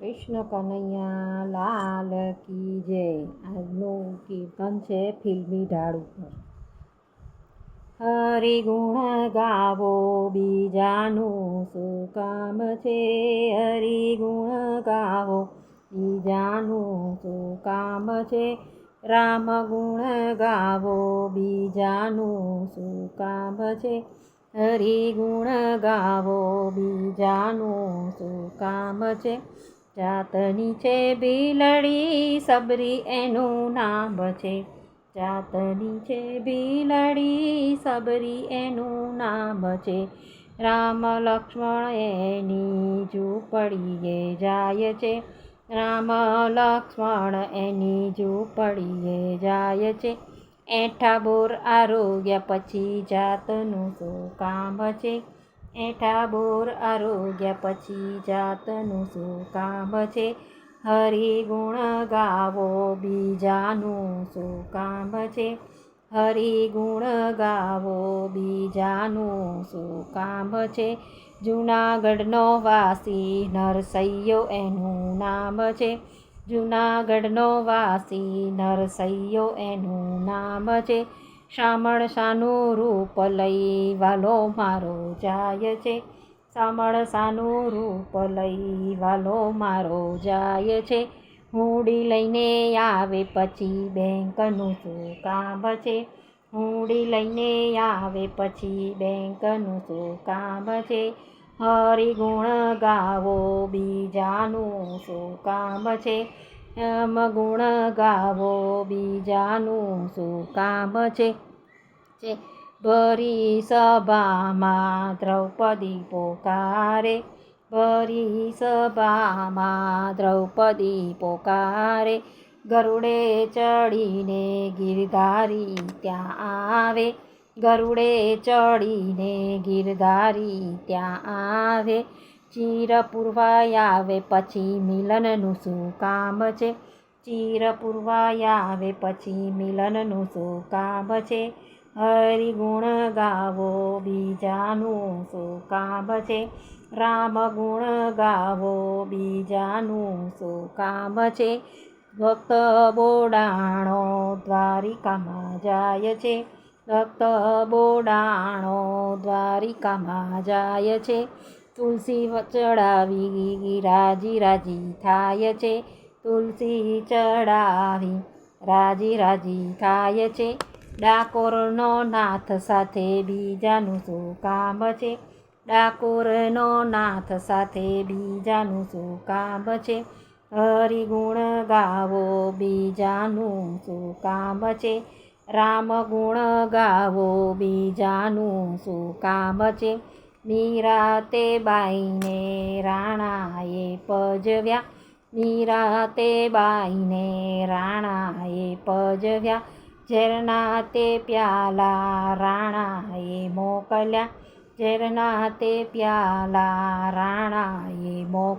કૃષ્ણ કનૈયા, લાલ કી જય. આજનું કીર્તન છે ફિલ્મી ઢાળ ઉપર. હરિ ગુણ ગાવો બીજાનું શું કામ છે? હરિ ગુણ ગાવો બીજાનું શું કામ છે? રામ ગુણ ગાવો બીજાનું શું કામ છે? હરિ ગુણ ગાવો બીજાનું શું કામ છે? જાતની છે બિલડી સબરી એનું નામ છે. જાતની છે બિલડી સબરી એનું નામ છે. રામ લક્ષ્મણ એની ઝૂંપડીએ જાય છે. રામ લક્ષ્મણ એની ઝૂંપડીએ જાય છે. એઠા બોર આરોગ્ય પછી જાતનું શું કામ છે? એઠા બોર આરોગ્ય પછી જાતનું શું કામ છે? હરિ ગુણ ગાવો બીજાનું શું કામ છે? હરિ ગુણ ગાવો બીજાનું શું કામ છે? જૂનાગઢનો વાસી નરસૈયો એનું નામ છે. જૂનાગઢનો વાસી નરસૈયો એનું નામ છે. શામળસાનું રૂપ લઈ વાલો મારો જાય છે. શામળસાનું રૂપ લઈ વાલો મારો જાય છે. હુંડી લઈને આવે પછી બેંકનું શું કામ છે? હુંડી લઈને આવે પછી બેંકનું શું કામ છે? હરિગુણ ગાવો બીજાનું શું કામ છે? એમ ગુણ ગાવો બીજાનું શું કામ છે. ભરી સભામાં દ્રૌપદી પોકારે. ભરી સભામાં દ્રૌપદી પોકારે. ગરુડે ચડીને ગિરધારી ત્યાં આવે. ગરુડે ચડીને ગિરધારી ત્યાં આવે. ચીર પૂરવાય આવે પછી મિલનનું શું કામ છે? ચીર પૂરવાય આવે પછી મિલનનું શું કામ છે? હરિગુણ ગાવો બીજાનું શું કામ છે? રામ ગુણ ગાવો બીજાનું શું કામ છે? ભક્ત બોડાણો દ્વારિકામાં જાય છે. ભક્ત બોડાણો દ્વારિકામાં જાય છે. તુલસી ચડાવી, રાજી રાજી થાય છે. તુલસી ચડાવી, રાજી રાજી થાય છે. ડાકોરનો નાથ સાથે બીજાનું શું કામ છે? ડાકોરનો નાથ સાથે બીજાનું શું કામ છે? હરિગુણ ગાવો, બીજાનું શું કામ છે? રામ ગુણ ગાવો, બીજાનું શું કામ છે? નિરાતે બાઈને રાણાએ પજવ્યા નિરાતે બાઈને રાણાએ પજવ્યા ઝેરના તે પ્યાલા રાણાએ મોકલ્યા ઝેરના તે પ્યાલા રાણાએ મોક